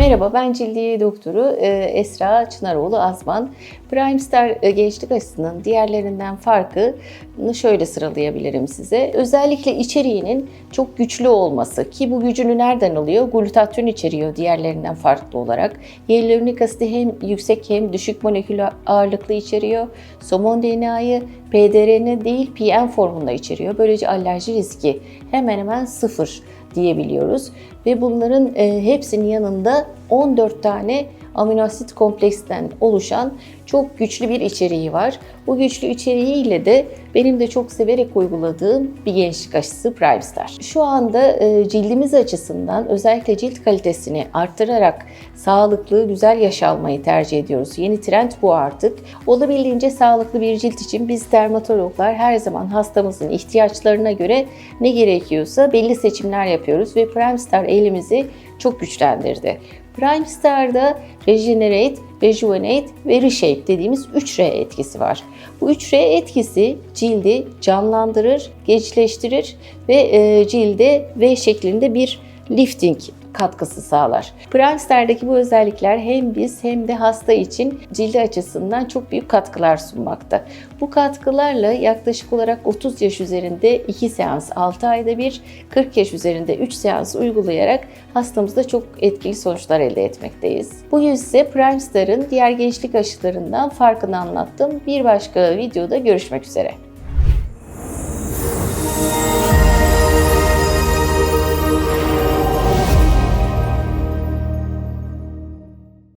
Merhaba, ben cildiye doktoru e, Esra Çınaroğlu Azman. Prime Star e, gençlik aşısının diğerlerinden farkını şöyle sıralayabilirim size. Özellikle içeriğinin çok güçlü olması ki bu gücünü nereden alıyor? Glutatyon içeriyor diğerlerinden farklı olarak. Hyaluronik asidi hem yüksek hem düşük molekül ağırlıklı içeriyor. Somon DNA'yı pDRN değil PM formunda içeriyor. Böylece alerji riski hemen hemen sıfır diyebiliyoruz. Ve bunların e, hepsinin yanında 14 tane amino asit kompleksten oluşan çok güçlü bir içeriği var. Bu güçlü içeriğiyle de benim de çok severek uyguladığım bir gençlik aşısı Prime Star. Şu anda e, cildimiz açısından özellikle cilt kalitesini arttırarak sağlıklı, güzel yaş almayı tercih ediyoruz. Yeni trend bu artık. Olabildiğince sağlıklı bir cilt için biz dermatologlar her zaman hastamızın ihtiyaçlarına göre ne gerekiyorsa belli seçimler yapıyoruz ve Prime Star elimizi çok güçlendirdi. Prime Star'da Regenerate, Rejuvenate ve Reshape dediğimiz 3R etkisi var. Bu 3R etkisi cildi canlandırır, gençleştirir ve e, cilde V şeklinde bir lifting katkısı sağlar. Prime Star'daki bu özellikler hem biz hem de hasta için cildi açısından çok büyük katkılar sunmakta. Bu katkılarla yaklaşık olarak 30 yaş üzerinde 2 seans 6 ayda bir, 40 yaş üzerinde 3 seans uygulayarak hastamızda çok etkili sonuçlar elde etmekteyiz. Bugün size Prime Star'ın diğer gençlik aşılarından farkını anlattım. Bir başka videoda görüşmek üzere.